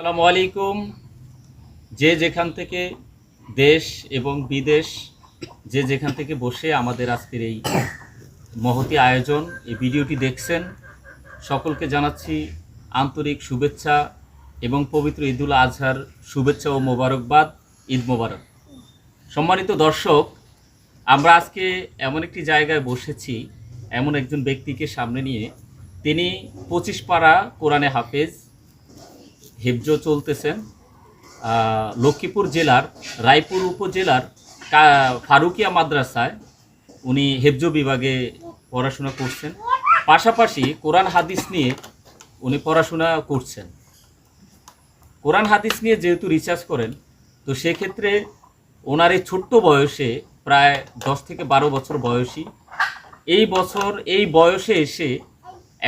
আসসালামু আলাইকুম। যে যেখান থেকে দেশ এবং বিদেশ যে যেখান থেকে বসে আমাদের আজকের এই মহতি আয়োজন, এই ভিডিওটি দেখছেন, সকলকে জানাচ্ছি আন্তরিক শুভেচ্ছা এবং পবিত্র ঈদুল আজহার শুভেচ্ছা ও মোবারকবাদ, ঈদ মোবারক। সম্মানিত দর্শক, আমরা আজকে এমন একটি জায়গায় বসেছি, এমন একজন ব্যক্তিকে সামনে নিয়ে। তিনি পঁচিশ পাড়া কোরআনে হাফেজ হেফজো চলতেছেন। লক্ষ্মীপুর জেলার, রায়পুর উপজেলার ফারুকিয়া মাদ্রাসায় উনি হেফজো বিভাগে পড়াশোনা করছেন। পাশাপাশি কোরআন হাদিস নিয়ে উনি পড়াশোনা করছেন। কোরআন হাদিস নিয়ে যেহেতু রিসার্চ করেন, তো সেক্ষেত্রে ওনার এই ছোট্ট বয়সে প্রায় দশ থেকে বারো বছর বয়সী, এই বছর, এই বয়সে এসে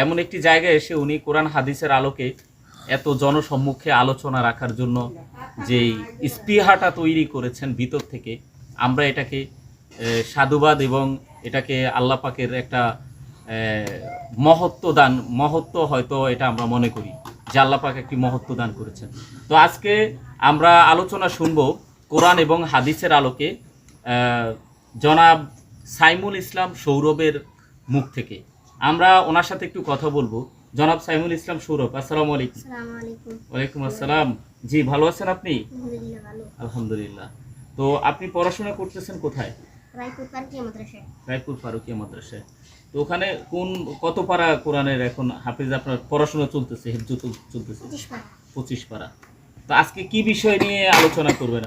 এমন একটি জায়গায় এসে উনি কোরআন হাদিসের আলোকে এত জনসম্মুখে আলোচনা রাখার জন্য যেই স্পৃহাটা তৈরি করেছেন ভিতর থেকে, আমরা এটাকে সাধুবাদ এবং এটাকে আল্লাহ পাকের একটা মহত্ব দান, মহত্ব হয়তো এটা আমরা মনে করি যে আল্লাহ পাক একটি মহত্ব দান করেছেন। তো আজকে আমরা আলোচনা শুনব কোরআন এবং হাদিসের আলোকে জনাব সাইমুল ইসলাম সৌরভের মুখ থেকে। আমরা ওনার সাথে একটু কথা বলব। জনাব সাইমুল ইসলাম সৌরভ আসসালামু আলাইকুম। ওয়ালাইকুম আসসালাম। জি ভালো আছেন আপনি? আলহামদুলিল্লাহ তো আপনি পড়াশোনা করতেছেন কোথায়? রায়পুর ফারুকিয়া মাদ্রাসায়। তো ওখানে কোন কত পারা কোরআনের এখন হাফিজ আপনার পড়াশোনা চলতেছে হেফজু চলতেছে? পঁচিশ পারা। তো আজকে কি বিষয় নিয়ে আলোচনা করবেন?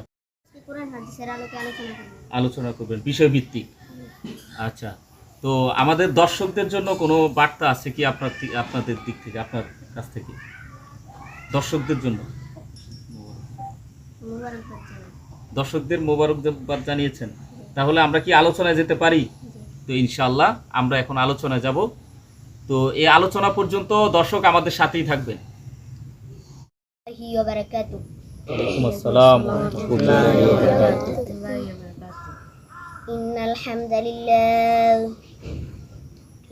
আলোচনা করবেন বিষয় ভিত্তিক আচ্ছা। তো আমাদের দর্শকদের জন্য কোনো বার্তা আছে কি আপনার আপনাদের দিক থেকে আপনার কাছ থেকে? দর্শকদের জন্য। দর্শকদের মোবারকবাদ জানিয়েছেন। তাহলে আমরা কি আলোচনায় যেতে পারি? তো ইনশাল্লাহ আমরা এখন আলোচনায় যাব। তো এই আলোচনা পর্যন্ত দর্শক আমাদের সাথেই থাকবেন।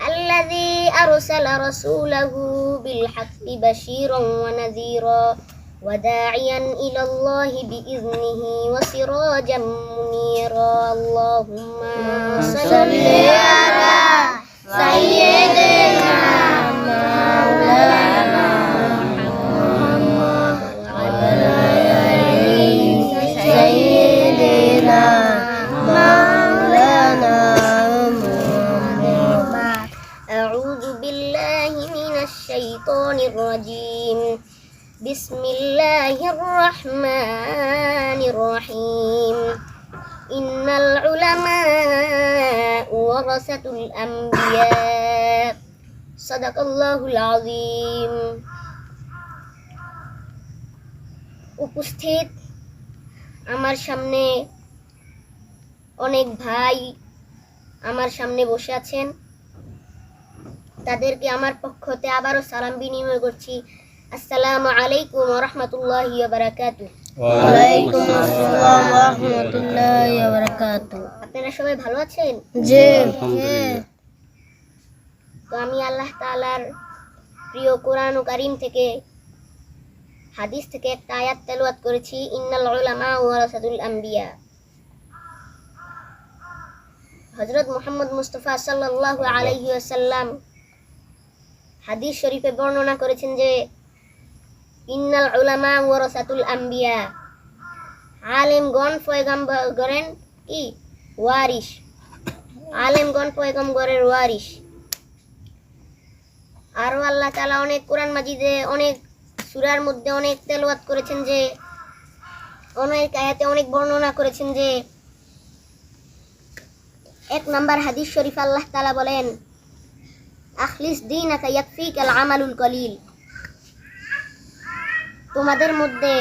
الذي أرسل رسوله بالحق بشيرا ونذيرا وداعيا إلى الله بإذنه وسراجا منيرا. اللهم صل على سيدنا الرجيم بسم الله الرحمن الرحيم إن العلماء ورثة الأنبياء صدق الله العظيم উপস্থিত আমার সামনে অনেক ভাই আমার সামনে বসে আছেন তাদেরকে আমার পক্ষতে আবারও সালাম বিনিময় করছি। আসসালামু আলাইকুম রহমতুল্লাহ বারাকাতু আপনারা সবাই ভালো আছেন? তো আমি আল্লাহ তাআলার প্রিয় কোরআন কারিম থেকে হাদিস থেকে একটা আয়াত তেলাওয়াত করেছি ইন্নাল উলামা ওয়ারাসাতুল আম্বিয়া। হযরত মুহাম্মদ মুস্তাফা সাল্লাল্লাহু আলাইহি ওয়াসাল্লাম হাদিস শরীফে বর্ণনা করেছেন যে, ইন্নাল উলামা ওয়ারাসাতুল আম্বিয়া। আলেমগণ পয়গম্বরের কি? ওয়ারিশ। আলেমগণ পয়গম্বরের ওয়ারিশ। আরও আল্লাহ তাআলা অনেক কোরআন মাজিদে অনেক সূরার মধ্যে অনেক তেলাওয়াত করেছেন যে, অনেক আয়াতে অনেক বর্ণনা করেছেন যে, এক নাম্বার হাদিস শরীফ আল্লাহ তাআলা বলেন আখলিস দীনাকা ইয়াকফিকাল আমালুল কলিল তোমাদের মধ্যে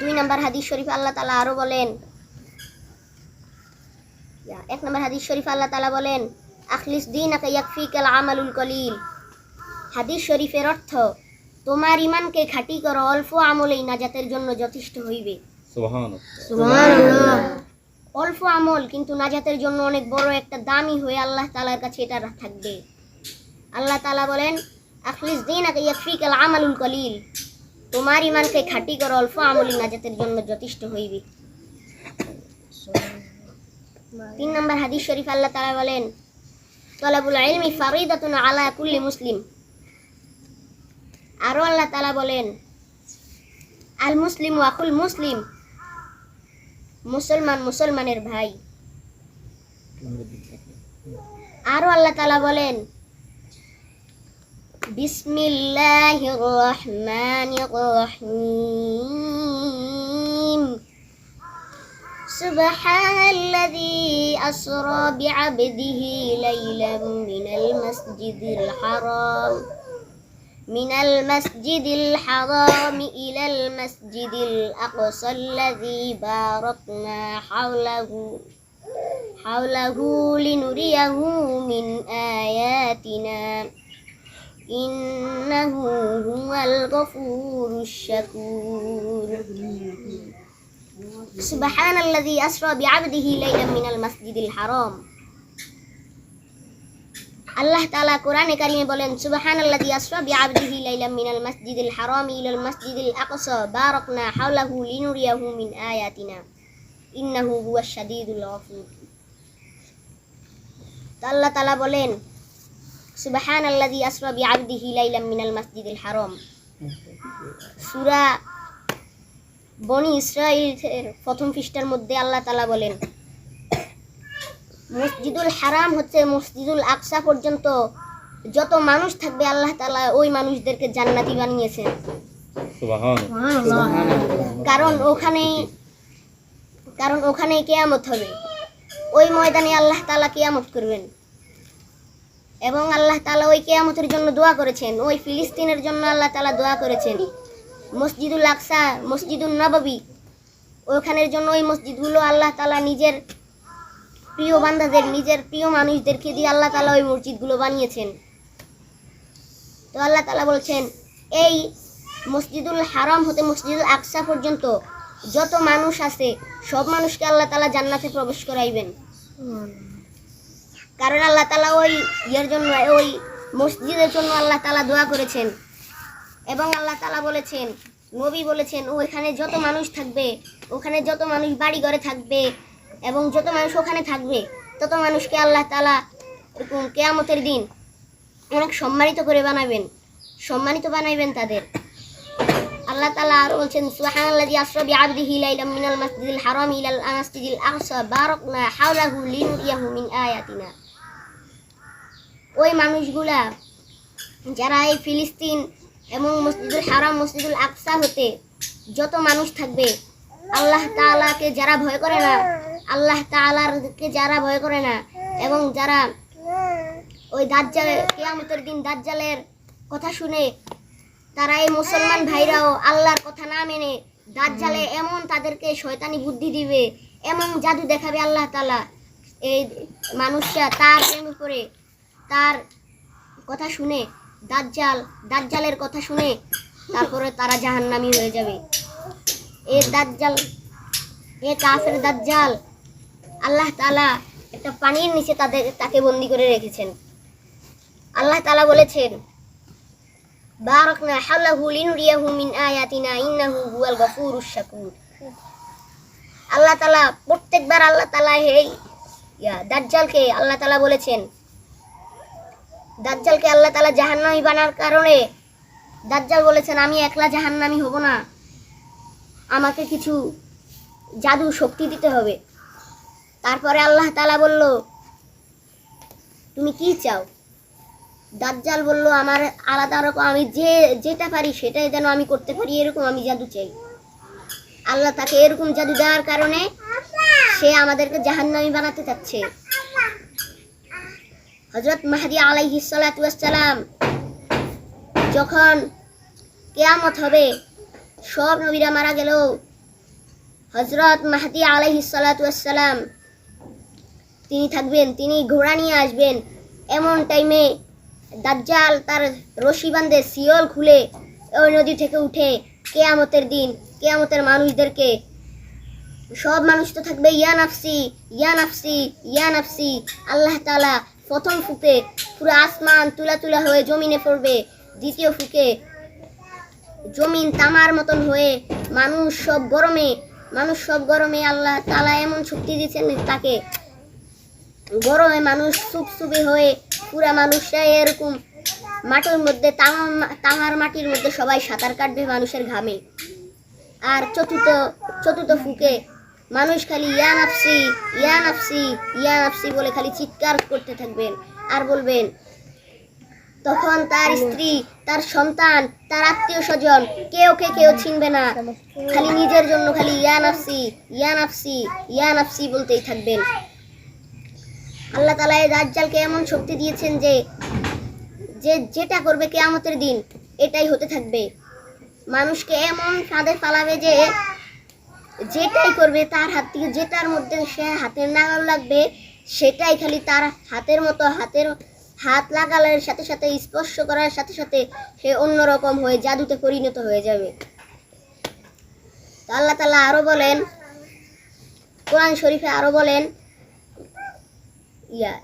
দুই নম্বর হাদিস শরীফ আল্লাহ তালা আরও বলেন। এক নম্বর হাদিস শরীফ আল্লাহ তালা বলেন আখলিস দিন ইয়াকফিকাল আমালুল কলিল। হাদিস শরীফের অর্থ তোমার ইমানকে খাঁটি করো অল্প আমলেই নাজাতের জন্য যথেষ্ট হইবে। অল্প আমল কিন্তু নাজাতের জন্য অনেক বড় একটা দামি হয়ে আল্লাহ তালার কাছে এটা থাকবে। আল্লাহ তালা বলেন, আখলিস দিন ইয়াকফিকাল আমালুল কলিল। তোমার ইমানকে খাঁটি করো, অল্প আমলই নাজাতের জন্য যথেষ্ট হইবে। তিন নম্বর হাদিস শরীফ আল্লাহ তালা বলেন, তলাবুল ইলমি ফারিদাতুন আলা কুল্লি মুসলিম। আরও আল্লাহ তালা বলেন আল মুসলিম ওয়াকুল মুসলিম। মুসলমান মুসলমানের ভাই। আরও আল্লাহ তালা বলেন بسم الله الرحمن الرحيم. سبحان الذي أسرى بعبده ليلا من المسجد الحرام من المسجد الحرام إلى المسجد الأقصى الذي باركنا حوله حوله لنريه من آياتنا. إنه هو الغفور الشكور سبحان الذي أسرى بعبده ليلا من المسجد الحرام আল্লাহ তাআলা কোরআনে কারিমে বলেন সুবহানাল্লাযী আসরা বিআবদিহি লাইলাম মিনাল মাসজিদিল হারামি ইলাল মাসজিদিল আকসা বারাকনা হাওলাহু লিনুরিয়াহু মিন আয়াতিনা ইন্নাহু হুয়াশ শাদীদুল গফুর তো আল্লাহ তাআলা বলেন সুবহানাল্লাযী আসরা বিআবদিহি লাইলাম মিনাল মাসজিদিল হারাম। সূরা বনি ইসরাইলের প্রথম পৃষ্ঠার মধ্যে আল্লাহ তাআলা বলেন মসজিদুল হারাম হচ্ছে মসজিদুল আকসা পর্যন্ত যত মানুষ থাকবে আল্লাহ তাআলা ওই মানুষদেরকে জান্নাতি বানিয়েছেন। কারণ ওখানে কারণ ওখানে কেয়ামত হবে। ওই ময়দানে আল্লাহ তাআলা কেয়ামত করবেন। এবং আল্লাহ তালা ওই কেয়ামতের জন্য দোয়া করেছেন, ওই ফিলিস্তিনের জন্য আল্লাহ তালা দোয়া করেছেন। মসজিদুল আকসা মসজিদুল নববী, ওখানের জন্য ওই মসজিদগুলো আল্লাহ তালা নিজের প্রিয় বান্দাদের, নিজের প্রিয় মানুষদেরকে দিয়ে আল্লাহ তালা ওই মসজিদগুলো বানিয়েছেন। তো আল্লাহ তালা বলছেন, এই মসজিদুল হারাম হতে মসজিদুল আকসা পর্যন্ত যত মানুষ আছে, সব মানুষকে আল্লাহ তালা জান্নাতে প্রবেশ করাইবেন। কারণ আল্লাহ তালা ওই ইয়ের জন্য, ওই মসজিদের জন্য আল্লাহ তালা দোয়া করেছেন। এবং আল্লাহ তালা বলেছেন, নবী বলেছেন, ওইখানে যত মানুষ থাকবে, ওখানে যত মানুষ বাড়ি ঘরে থাকবে, এবং যত মানুষ ওখানে থাকবে, তত মানুষকে আল্লাহ তালা এরকম কেয়ামতের দিন অনেক সম্মানিত করে বানাবেন। সম্মানিত বানাইবেন তাদের। আল্লাহ তালা আরও বলছেন, সুবহানাল্লাযী আসরা বিআবদিহি লাইলাম মিনাল মাসজিদিল হারাম ইলাল মাসজিদিল আকসা বারাকনা হাওলাহু লিনুরিয়াহু মিন আয়াতিনা। ওই মানুষগুলা যারা এই ফিলিস্তিন এবং মসজিদুল হারাম, মসজিদুল আকসা হতে যত মানুষ থাকবে, আল্লাহ তাআলাকে যারা ভয় করে না, আল্লাহ তাআলারকে যারা ভয় করে না এবং যারা ওই দাজ্জাল কিয়ামতের দিন দাজ্জালের কথা শুনে তারা এই মুসলমান ভাইরাও আল্লাহর কথা না মেনে দাজ্জালে এমন তাদেরকে শয়তানি বুদ্ধি দিবে, এমন জাদু দেখাবে আল্লাহ তাআলা। এই মানুষরা তার প্রেমে পড়ে তার কথা শুনে, দাজ্জাল, দাজ্জালের কথা শুনে তারপরে তারা জাহান্নামী হয়ে যাবে। এ দাজ্জাল, এ কাফের দাজ্জাল, আল্লাহ তালা একটা পানির নিচে তাদের, তাকে বন্দি করে রেখেছেন। আল্লাহ তালা বলেছেন মিন আয়াতিনা হুয়াল আল্লাহ তাআলা প্রত্যেকবার আল্লাহ তাআলা এই দাজ্জালকে আল্লাহ তাআলা বলেছেন দাজ্জালকে আল্লাহ তাআলা জাহান্নামী বানার কারণে দাজ্জাল বলেছেন, আমি একলা জাহান্নামী হব না। আমাকে কিছু জাদু শক্তি দিতে হবে। তারপরে আল্লাহ তালা বলল, তুমি কি চাও? দাজ্জাল বলল, আমার আলাদা রকম, আমি যে, যেটা পারি সেটাই যেন আমি করতে পারি, এরকম আমি জাদু চাই। আল্লাহ তাকে এরকম জাদু দেওয়ার কারণে সে আমাদেরকে জাহান্নামী বানাতে চাচ্ছে। হজরত মাহাদি আলাইহিস সালাম যখন কেয়ামত হবে, সব নবীরা মারা গেল। হজরত মাহাদি আলাইহিস সালাতু ওয়াসসালাম তিনি থাকবেন, তিনি ঘোড়া নিয়ে আসবেন। এমন টাইমে দাজ্জাল তার রশি বান্ধে শিওল খুলে ওই নদী থেকে উঠে কেয়ামতের দিন, কেয়ামতের মানুষদেরকে সব মানুষ তো থাকবে, ইয়া নাফসি ইয়া নাফসি ইয়া নাফসি, আল্লাহ তাআলা প্রথম ফুকে পুরো আসমান তুলা তুলা হয়ে জমিনে পড়বে। দ্বিতীয় ফুকে জমিন তামার মতন হয়ে মানুষ সব গরমে, মানুষ সব গরমে আল্লাহ তালা এমন শক্তি দিচ্ছেন তাকে। গরমে মানুষ সুপসুপে হয়ে পুরা মানুষরা এরকম মাটির মধ্যে তামার মাটির মধ্যে সবাই সাঁতার কাটবে মানুষের ঘামে। আর চতুর্থ চতুর্থ ফুকে মানুষ খালি ইয়া নাফসি ইয়া নাফসি ইয়া নাফসি বলে খালি চিৎকার করতে থাকবেন আর বলবেন। তখন তার স্ত্রী তার সন্তান তার আত্মীয় স্বজন কেউ কে কেউ চিনবে না। খালি নিজের জন্য খালি ইয়া নাফসি ইয়া নাফসি ইয়া নাফসি বলতেই থাকবেন। আল্লাহ তালা এই দাজ্জালকে এমন শক্তি দিয়েছেন যে যে যেটা করবে কেয়ামতের দিন এটাই হতে থাকবে। মানুষকে এমন ফাঁদে ফালাবে যে যেটাই করবে তার হাত থেকে যেটার মধ্যে সে হাতের নাগাল লাগবে, সেটাই খালি তার হাতের মতো হাতের হাত লাগালের সাথে সাথে, স্পর্শ করার সাথে সাথে সে অন্যরকম হয়ে জাদুতে পরিণত হয়ে যাবে। তো আল্লাহ তালা আরও বলেন, কোরআন শরীফে আরও বলেন, ইয়া,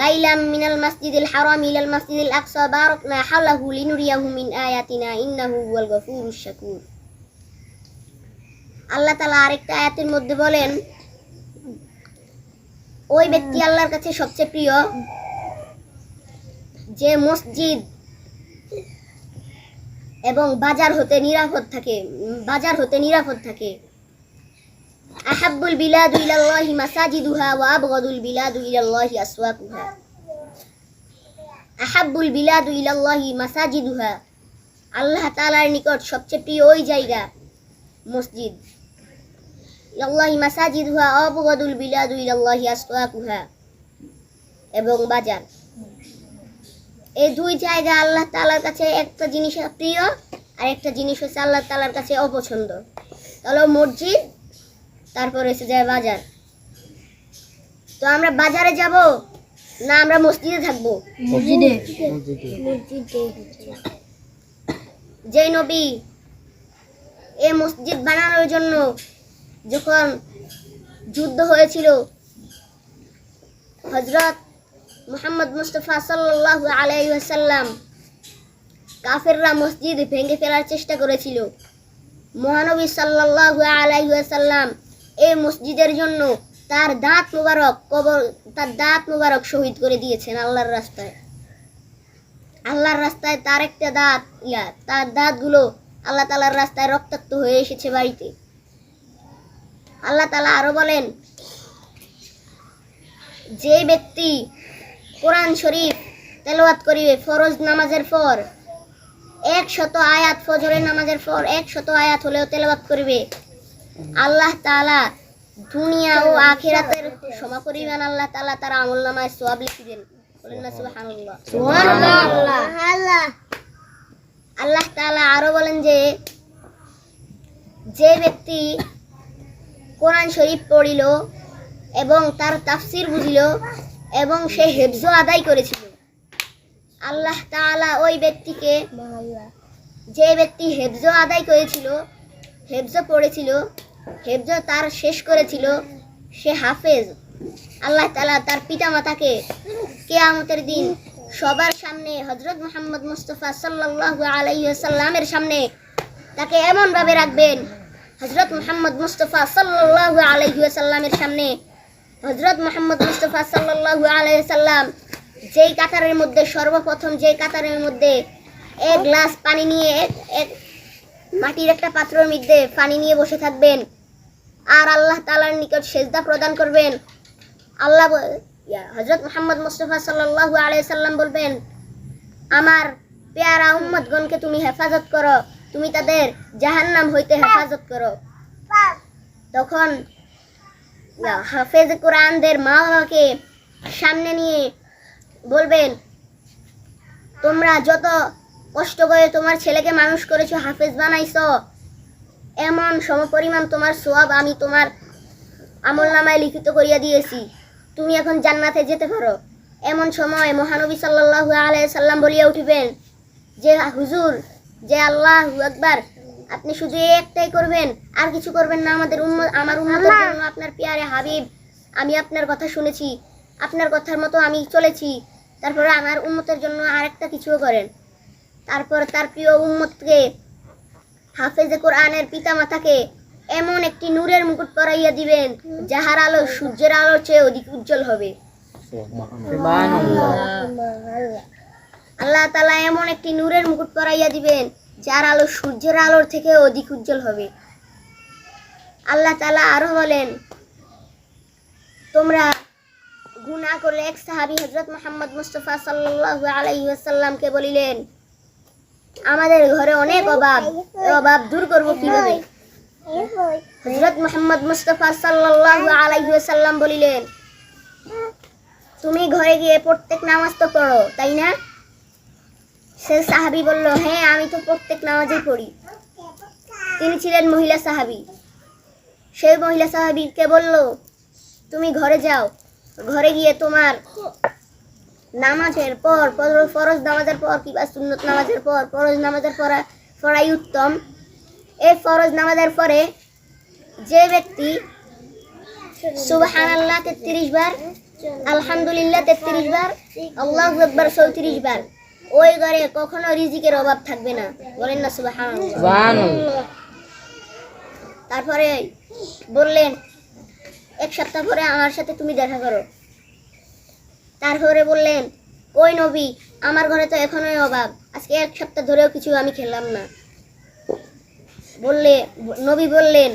লাইলাম মিনাল মাসজিদিল হারাম ইলাল মাসজিদিল আকসা, বারাকনা হাওলাহু লিনুরিয়াহু মিন আয়াতিনা, ইন্নাহু হুয়াল গফুরুশ শাকুর। আল্লাহ তাআলা আরেকটা আয়াতের মধ্যে বলেন, ওই ব্যক্তি আল্লাহর কাছে সবচেয়ে প্রিয়, যে মসজিদ এবং বাজার হতে নিরাপদ থাকে, বাজার হতে নিরাপদ থাকে। আহাব্বুল বিলাদু ইলাল্লাহি মাসাজিদুহা ওয়া আবগাদুল বিলাদু ইলাল্লাহি আসওয়াকুহা। আহাব্বুল বিলাদু ইলাল্লাহি মাসাজিদুহা। আল্লাহ তাআলার নিকট সবচেয়ে প্রিয় ওই জায়গা, মসজিদ। ইলাল্লাহি মাসাজিদুহা আবগাদুল বিলাদু ইলাল্লাহি আসওয়াকুহা এবং বাজার। এই দুই জায়গা আল্লাহ তাআলার কাছে একটা জিনিস প্রিয় আর একটা জিনিস হচ্ছে আল্লাহ তাআলার কাছে অপছন্দ। তাহলে মসজিদ তারপর এসে যায় বাজার। তো আমরা বাজারে যাব না আমরা মসজিদে থাকব? মসজিদে। যেই নবী এ মসজিদ বানানোর জন্য যখন যুদ্ধ হয়েছিল হজরত মোহাম্মদ মুস্তফা সাল্লাল্লাহু আলাইহি ওয়াসাল্লাম কাফেররা মসজিদ ভেঙে ফেলার চেষ্টা করেছিল। মহানবী সাল্লাল্লাহু আলাইহি ওয়াসাল্লাম এই মসজিদের জন্য তার দাঁত মুবারক, কবর, তার দাঁত মুবারক শহীদ করে দিয়েছেন আল্লাহর রাস্তায়। আল্লাহর রাস্তায় তার একটা দাঁত, ইয়া, তার দাঁতগুলো আল্লাহ তালার রাস্তায় রক্তাক্ত হয়ে এসেছে বাড়িতে। আল্লাহ তালা আরও বলেন যে ব্যক্তি কোরআন শরীফ তেলাওয়াত করিবে ফরজ নামাজের পর একশত আয়াত ফজরের নামাজের পর একশত আয়াত হলেও তেলাওয়াত করিবে আল্লাহ তাআলা দুনিয়া ও আখিরাতের সমা পরিমাণ আল্লাহ তাআলা তার আমল নামায় সোয়াব লিখিবেন আল্লাহ তাআলা আরও বলেন যে যে ব্যক্তি কোরআন শরীফ পড়িল এবং তার তাফসির বুঝিল এবং সে হেফজ আদায় করেছিল। আল্লাহ তাআলা ওই ব্যক্তিকে যে ব্যক্তি হেফজ আদায় করেছিল, হেফজ পড়েছিল, হেফজ তার শেষ করেছিল, সে হাফেজ। আল্লাহ তাআলা তার পিতা পিতামাতাকে কেয়ামতের দিন সবার সামনে হজরত মোহাম্মদ মুস্তফা সাল্লাল্লাহু আলাইহি ওয়াসাল্লামের সামনে তাকে এমনভাবে রাখবেন হজরত মোহাম্মদ মুস্তফা সাল্লাল্লাহু আলাইহি ওয়াসাল্লামের সামনে হজরত মোহাম্মদ মুস্তফা সাল্লাল্লাহু আলাইহি ওয়াসাল্লাম যেই কাতারের মধ্যে, সর্বপ্রথম যেই কাতারের মধ্যে এক গ্লাস পানি নিয়ে এক- মাটির একটা পাত্রের মধ্যে পানি নিয়ে বসে থাকবেন আর আল্লাহ তালার নিকট সেজদা প্রদান করবেন। আল্লাহ হজরত মোহাম্মদ মুস্তফা সাল্লাল্লাহু আলাইহি সাল্লাম বলবেন, আমার পেয়ারা উম্মতগণকে তুমি হেফাজত করো। তুমি তাদের জাহান্নাম হইতে হেফাজত করো। তখন হাফেজ কোরআনদের মা বাবাকে সামনে নিয়ে বলবেন, তোমরা যত কষ্ট করে তোমার ছেলেকে মানুষ করেছ, হাফেজ বানাইছো, এমন সমপরিমাণ তোমার সোয়াব আমি তোমার আমল নামায় লিখিত করিয়া দিয়েছি। তুমি এখন জান্নাতে যেতে পারো। এমন সময় মহানবী সাল্লাল্লাহু আলাইহি সাল্লাম বলিয়া উঠিবেন যে, হুজুর যে আল্লাহ আকবার আপনি শুধু একটাই করবেন আর কিছু করবেন না আমাদের উম্মত আমার উম্মতের জন্য আপনার পিয়ারে হাবিব আমি আপনার কথা শুনেছি আপনার কথার মতো আমি চলেছি তারপরে আমার উম্মতের জন্য আরেকটা কিছুও করেন। তারপর তার প্রিয় উম্মতকে হাফেজে কোরআনের পিতামাতাকে এমন একটি নূরের মুকুট পরাইয়া দিবেন যাহার আলো সূর্যের আলোর চেয়ে অধিক উজ্জ্বল হবে। আল্লাহ তালা এমন একটি নূরের মুকুট পরাইয়া দিবেন, যার আলো সূর্যের আলোর থেকে অধিক উজ্জ্বল হবে। আল্লাহ তালা আরও বলেন, তোমরা গুণা করলে এক সাহাবি হজরত মোহাম্মদ মুস্তফা সাল্লাল্লাহু আলাইহি ওয়াসাল্লামকে বলিলেন, আমাদের ঘরে অনেক অভাব অভাব দূর করব কীভাবে? হজরত মোহাম্মদ মুস্তফা সাল্লাল্লাহু আলাইহি ওয়াসাল্লাম বলিলেন, তুমি ঘরে গিয়ে প্রত্যেক নামাজ তো পড়ো, তাই না? সে সাহাবি বলল হ্যাঁ আমি তো প্রত্যেক নামাজই পড়ি। তিনি ছিলেন মহিলা সাহাবি। সেই মহিলা সাহাবিকে বলল, তুমি ঘরে যাও। ঘরে গিয়ে তোমার নামাজের পর ফরজ নামাজের পর কিংবা সুন্নত নামাজের পর, ফরজ নামাজের পর, পড়াই উত্তম। এই ফরজ নামাজের পরে যে ব্যক্তি সুবহানাল্লাহ তেত্রিশ বার, আলহামদুলিল্লাহ তেত্রিশ বার, আল্লাহ চৌত্রিশ বার ওই ঘরে কখনো রিজিকের অভাব থাকবে না। বলেন না সুবহানাল্লাহ। তারপরে বললেন এক সপ্তাহ পরে আমার সাথে তুমি দেখা করো। তারপরে বললেন ওই নবী আমার ঘরে তো এখনোই অভাব। আজকে এক সপ্তাহ ধরেও কিছু আমি খেলাম না। বললে নবী বললেন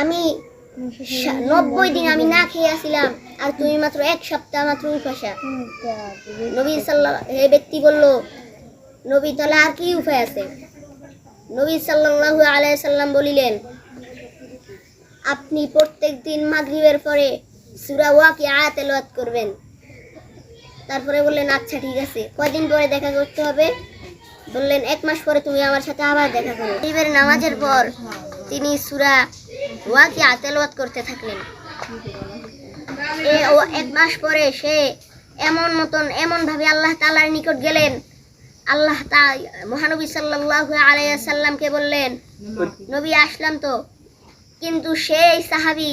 আমি নব্বই দিন আমি না খেয়ে আসিলাম, আর তুমি মাত্র এক সপ্তাহ মাত্র উপাসা নবী সাল্লাহ হে ব্যক্তি বলল, নবী তাহলে আর কি উপায় আছে? নবী সাল্লাল্লাহু আলাইহি সাল্লাম বলিলেন, আপনি প্রত্যেক দিন মাগরিবের পরে সূরা ওয়াকিয়া তেলাওয়াত করবেন। তারপরে বললেন আচ্ছা ঠিক আছে। কয়দিন পরে দেখা করতে হবে? বললেন, এক মাস পরে তুমি আমার সাথে আবার দেখা করো। নামাজের পর তিনি সূরা ওয়াকিয়া তেলাওয়াত করতে থাকলেন। এক মাস পরে সে এমন মতন এমন ভাবে আল্লাহ তাআলার নিকট গেলেন। আল্লাহ তা, মহানবী সাল্লাল্লাহু আলাইহি সাল্লামকে বললেন, নবী, আসলাম তো। কিন্তু সেই সাহাবী,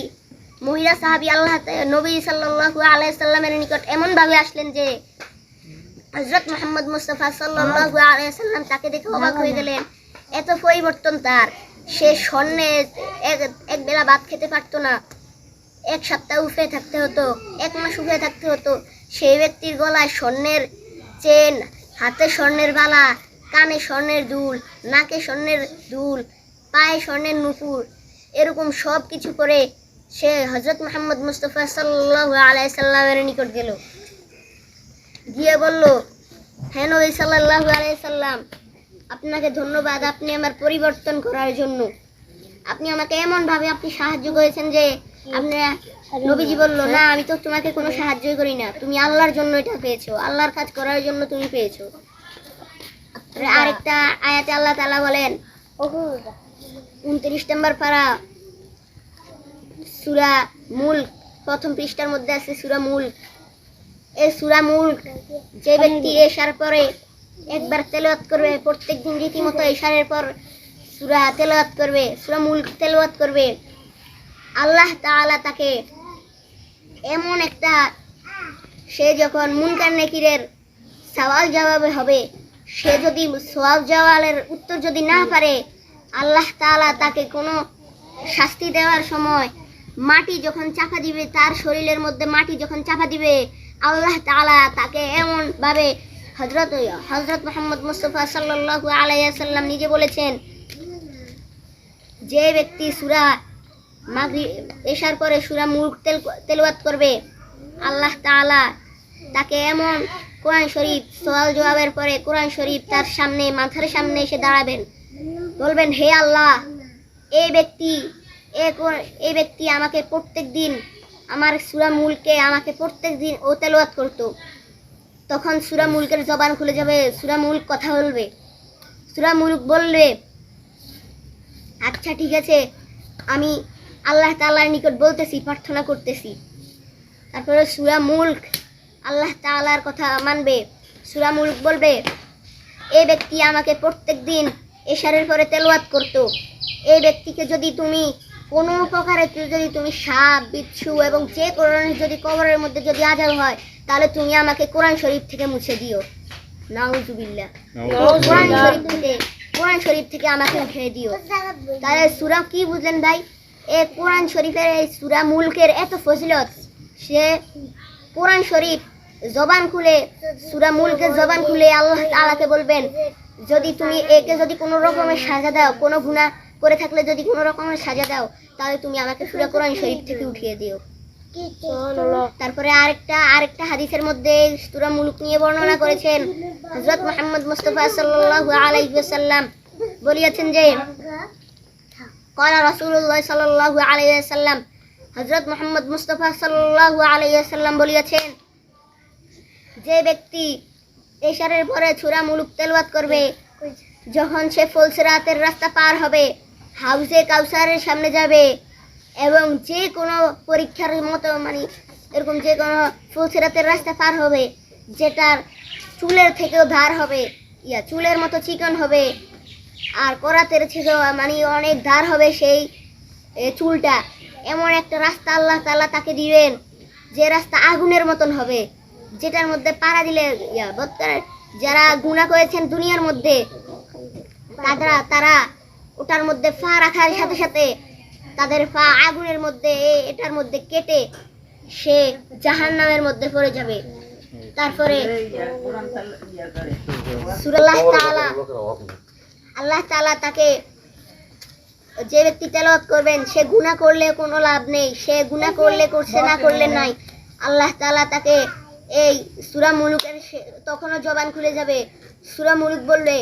মহিলা সাহাবি আল্লাহ নবী সাল্লাল্লাহু আলাইহি সাল্লামের নিকট এমন ভাবে আসলেন যে, হযরত মুহাম্মদ মুস্তাফা সাল্লাল্লাহু আলাইহি সাল্লাম তাকে দেখে অবাক হয়ে গেলেন। এত পরিবর্তন তার। সে স্বর্ণে এক এক বেলা ভাত খেতে পারতো না। এক সপ্তাহ উফে থাকতে হতো, এক মাস উফে থাকতে হতো। সেই ব্যক্তির গলায় স্বর্ণের চেন, হাতে স্বর্ণের বালা, কানে স্বর্ণের দুল, নাকে স্বর্ণের দুল, পায়ে স্বর্ণের নুপুর। এরকম সব কিছু করে সে হজরত মোহাম্মদ মুস্তফা সাল্লাহ আলাই সাল্লামের নিকট গেল। গিয়ে বলল নবী সাল্লাহ আলাই সাল্লাম আপনাকে ধন্যবাদ আপনি আমার পরিবর্তন করার জন্য। আপনি আমাকে এমন ভাবে আপনি সাহায্য করেছেন যে আপনি নবীজি বলল না আমি তো তোমাকে কোনো সাহায্যই করি না। তুমি আল্লাহর জন্য এটা পেয়েছ। আল্লাহর কাজ করার জন্য তুমি পেয়েছ। আর আরেকটা আয়াতে আল্লাহ তালা বলেন উনত্রিশ নম্বর পারা সুরা মূল প্রথম পৃষ্ঠার মধ্যে আছে সুরা মূল। এই সুরা মূল যে ব্যক্তি এসার পরে একবার তেলাওয়াত করবে প্রত্যেক দিন রীতিমতো এশারের পর সুরা তেলাওয়াত করবে, সুরা মূল তেলাওয়াত করবে। আল্লাহ তাআলা তাকে এমন একটা, সে যখন মুনকার নেকিরের সওয়াল জবাবে হবে, সে যদি সওয়াল জওয়ালের উত্তর যদি না পারে, আল্লাহ তাআলা তাকে কোনো শাস্তি দেওয়ার সময় মাটি যখন চাপা দিবে, তার শরীরের মধ্যে মাটি যখন চাপা দিবে, আল্লাহ তাআলা তাকে এমন ভাবে হজরত হজরত মোহাম্মদ মুস্তফা সাল্লাল্লাহু আলাইহি সাল্লাম নিজে বলেছেন যে ব্যক্তি সুরা মাগরি এসার পরে সুরা মুখ তেল তেলওয়াত করবে, আল্লাহ তাআলা তাকে এমন কোরআন শরীফ সোয়াল জবাবের পরে কোরআন শরীফ তার সামনে, মাথার সামনে এসে দাঁড়াবেন। বলবেন, হে আল্লাহ এই ব্যক্তি, এ এই ব্যক্তি আমাকে প্রত্যেক দিন আমার সুরা মুলকে আমাকে প্রত্যেক দিন ও তেলাওয়াত করতো। তখন সুরা মুলকের জবান খুলে যাবে সুরা মুলক কথা বলবে। সুরা মুলক বলবে আচ্ছা ঠিক আছে, আমি আল্লাহ তাআলার নিকট বলতেছি, প্রার্থনা করতেছি। তারপরে সুরা মুলক আল্লাহ তাআলার কথা মানবে। সুরা মুল্ক বলবে, এ ব্যক্তি আমাকে প্রত্যেক দিন এশারের পরে তেলাওয়াত করতো। এই ব্যক্তিকে যদি তুমি কোনো প্রকারে যদি তুমি সাপ বিচ্ছু এবং যে কোরআন যদি কবরের মধ্যে যদি আজাব হয় তাহলে তুমি আমাকে কোরআন শরীফ থেকে মুছে দিও। নাউজুবিল্লাহ। কোরআন শরীফ থেকে কোরআন শরীফ থেকে আমাকে উঠিয়ে দিও। তাহলে সুরা কি বুঝলেন ভাই? এ কোরআন শরীফের এই সুরা মুলকের এত ফজিলত সে কোরআন শরীফ জবান খুলে সুরা মুলকের জবান খুলে আল্লাহ তাআলাকে বলবেন যদি তুমি একে যদি কোনো রকমের সাজা দাও কোনো গুণা করে থাকলে যদি কোনো রকমের সাজা দাও, তাহলে তুমি আমাকে সুরা কোরআন শরীফ থেকে উঠিয়ে দিও। তারপরে আরেকটা আরেকটা হাদিসের মধ্যে সুরা মুলুক নিয়ে বর্ণনা করেছেন হজরত মোহাম্মদ মুস্তফা সাল্লু আলাইসাল্লাম বলিয়াছেন যে, কলা রসুল্লাহ সাল্লু আলাইসাল্লাম হজরত মোহাম্মদ মুস্তফা সাল্লু আলাইসাল্লাম বলিয়াছেন, যে ব্যক্তি এশারের পরে ছুরা মুলুক তেলবাত করবে, যখন সে ফলসেরাতের রাস্তা পার হবে হাউজে কাউসারের সামনে যাবে এবং যে কোনো পরীক্ষার মতো মানে এরকম যে কোনো ফুলসিরাতের রাস্তা পার হবে, যেটার চুলের থেকেও ধার হবে, ইয়া, চুলের মতো চিকন হবে, আর করাতের থেকেও মানে অনেক ধার হবে সেই চুলটা। এমন একটা রাস্তা আল্লাহ তাআলা তাকে দিবেন, যে রাস্তা আগুনের মতন হবে, যেটার মধ্যে পাড়া দিলে, ইয়া যারা গুণা করেছেন দুনিয়ার মধ্যে, তারা তারা ওটার মধ্যে পা রাখার সাথে সাথে তাদের পা আগুনের মধ্যে, এটার মধ্যে কেটে সে জাহান নামের মধ্যে পড়ে যাবে। তারপরে আল্লাহ তাআলা তাকে যে ব্যক্তি তেলাওয়াত করবেন, সে গুনাহ করলে কোনো লাভ নেই, সে গুনাহ করলে করছে না করলে নাই। আল্লাহ তাআলা তাকে এই সূরা মুলুকের তখনও জবান খুলে যাবে। সূরা মুলুক বলবে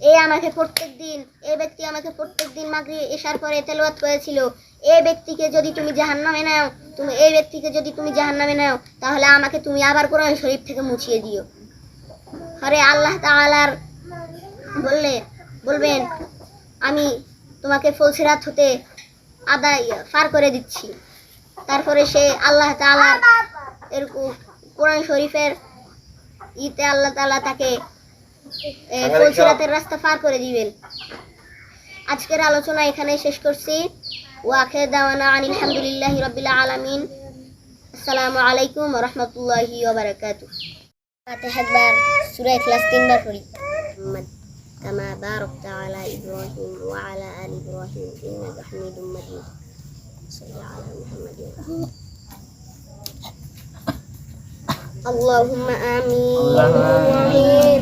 এ আমাকে প্রত্যেক দিন এই ব্যক্তি আমাকে প্রত্যেক দিন মাগরি এসার পরে তেলোয়াত করেছিল। এই ব্যক্তিকে যদি তুমি জাহান্নামে নাও, তুমি এই ব্যক্তিকে যদি তুমি জাহান্নামে নাও, তাহলে আমাকে তুমি আবার কোরআন শরীফ থেকে মুছিয়ে দিও। হরে আল্লাহ তাআলার বললে, বলবেন, আমি তোমাকে ফলসিরাত হতে আদায় পার করে দিচ্ছি। তারপরে সে আল্লাহ তাআলার এরকম কোরআন শরীফের ইতে আল্লাহ তাআলা তাকে এ, ফলসিরাতের রাস্তা পার করে দিবেন আজকের আলোচনা এখানে শেষ করছি ওয়াখে দাওয়ানা আনিল হামদুলিল্লাহি রাব্বিল আলামিন আসসালামু আলাইকুম ওয়া রাহমাতুল্লাহি ওয়া বারাকাতুহু ফাতিহা একবার সূরা ইখলাস তিনবার পড়ি كما باركت على إبراهيم وعلى آل إبراهيم إنك حميد مجيد صل على محمد اللهم آمين اللهم آمين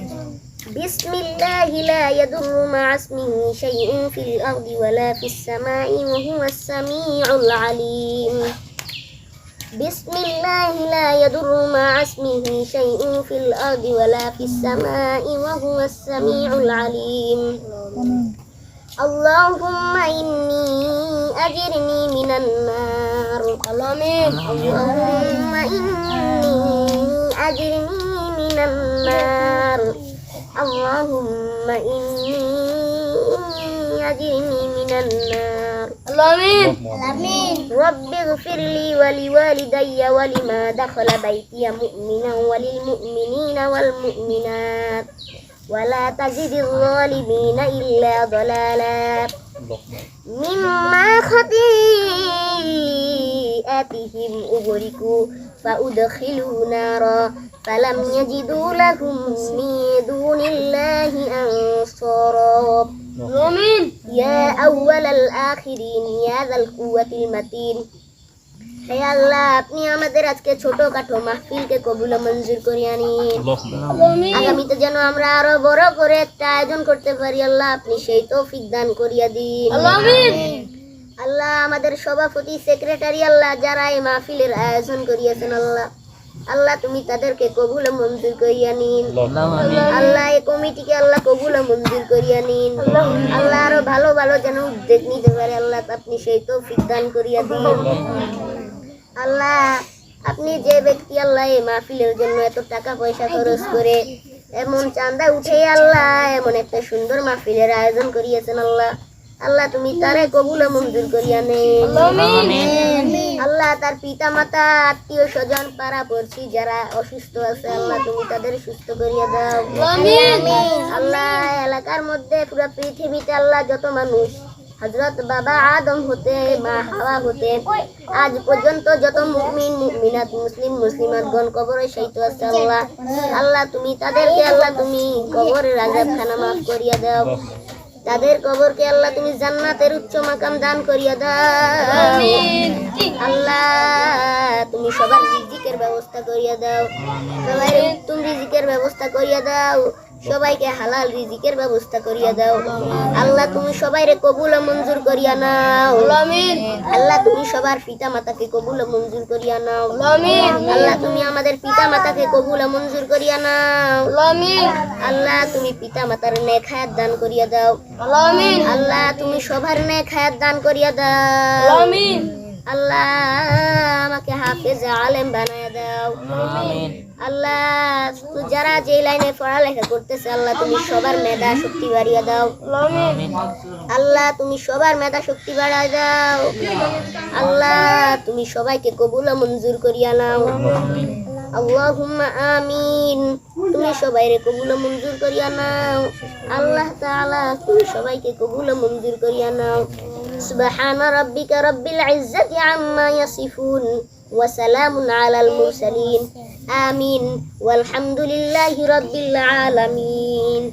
بسم الله لا يضر مع اسمه شيء في الأرض ولا في السماء وهو السميع العليم. بسم الله لا يضر مع اسمه شيء في الأرض ولا في السماء وهو السميع العليم. اللهم إني أجرني من النار. اللهم إني أجرني من النار. اللهم إني أجرني من النار. رب اغفر لي ولوالدي ولما دخل بيتي مؤمنا وللمؤمنين والمؤمنات. ولا تزد الظالمين إلا ضلالا. مما خطيئاتهم أغرقوا. فأدخلوا نارا فلم يجدوا لهم من دون الله أنصارا يا أول الآخرين يا ذا القوة المتين হে আল্লাহ আপনি আমাদের আজকে ছোটখাটো মাহফিলকে কবুল ও মঞ্জুর করিয়া নিন আগামীতে যেন আমরা আরো বড় করে একটা আয়োজন করতে পারি আল্লাহ আপনি সেই তৌফিক দান করিয়া দিন আল্লাহ আমাদের সভাপতি সেক্রেটারি আল্লাহ যারা এই মাহফিলের আয়োজন করিয়াছেন আল্লাহ। আল্লাহ তুমি তাদেরকে কবুল মঞ্জুর করিয়া নিন। আল্লাহ এই কমিটিকে আল্লাহ কবুল মঞ্জুর করিয়া নিন। আল্লাহ আরও ভালো ভালো যেন উদ্যোগ নিতে পারে। আল্লাহ আপনি সেই তৌফিক দান করিয়া দিন। আল্লাহ আপনি যে ব্যক্তি আল্লাহ এই মাহফিলের জন্য এত টাকা পয়সা খরচ করে এমন চান্দা উঠে আল্লাহ এমন একটা সুন্দর মাহফিলের আয়োজন করিয়েছেন আল্লাহ। আল্লাহ তুমি তারে কবুল মঞ্জুর করিয়া নেন আল্লাহ তার পিতা মাতা আত্মীয় স্বজন পাড়া পড়ছি যারা অসুস্থ আছে আল্লাহ তুমি তাদের সুস্থ করিয়া দাও। আল্লাহ এলাকার মধ্যে পুরো পৃথিবীতে আল্লাহ যত মানুষ হজরত বাবা আদম হতে মা হাওয়া হতে আজ পর্যন্ত যত মুমিন মুমিনাত মুসলিম মুসলিমাতগণ কবরে শায়িত আছে আল্লাহ। আল্লাহ তুমি তাদেরকে আল্লাহ তুমি কবরের আজাব খানা মাফ করিয়া দাও। তাদের কবরকে আল্লাহ তুমি জান্নাতের উচ্চ মাকাম দান করিয়া দাও। আল্লাহ তুমি সবার রিজিকের ব্যবস্থা করিয়া দাও। সবাই উত্তম রিজিকের ব্যবস্থা করিয়া দাও। সবাইকে হালাল রিজিকের ব্যবস্থা করিয়া দাও। আল্লাহ তুমি সবাইরে কবুল মঞ্জুর করিয়া নাও। আল্লাহ তুমি সবার পিতা মাতাকে কবুল মঞ্জুর করিয়া নাও। আল্লাহ তুমি আমাদের পিতা মাতাকে কবুল মঞ্জুর করিয়া নাও। আল্লাহ তুমি পিতা মাতার নেক হায়াত দান করিয়া দাও। আল্লাহ তুমি সবার নেক হায়াত দান করিয়া দাও। আল্লাহ আমাকে হাফেজ আলেম বানায় দাও। আল্লাহ যারা যে লাইনে পড়ালেখা করতেছে, আল্লাহ, তুমি সবার মেধা শক্তি বাড়িয়ে দাও। আল্লাহ, তুমি সবার মেধা শক্তি বাড়ায় দাও। আল্লাহ, তুমি সবাইকে কবুল মঞ্জুর করিয়া নাও। আল্লাহুম্মা আমিন। তুমি সবাইরে কবুল ও মঞ্জুর করিয়া নাও। আল্লাহ তাআলা, তুমি সবাইকে কবুল মঞ্জুর করিয়া নাও। সুবহান রাব্বিকা রাব্বিল ইজ্জাতি আম্মা ইয়াসিফুন। وسلام على المرسلين. آمين. والحمد لله رب العالمين.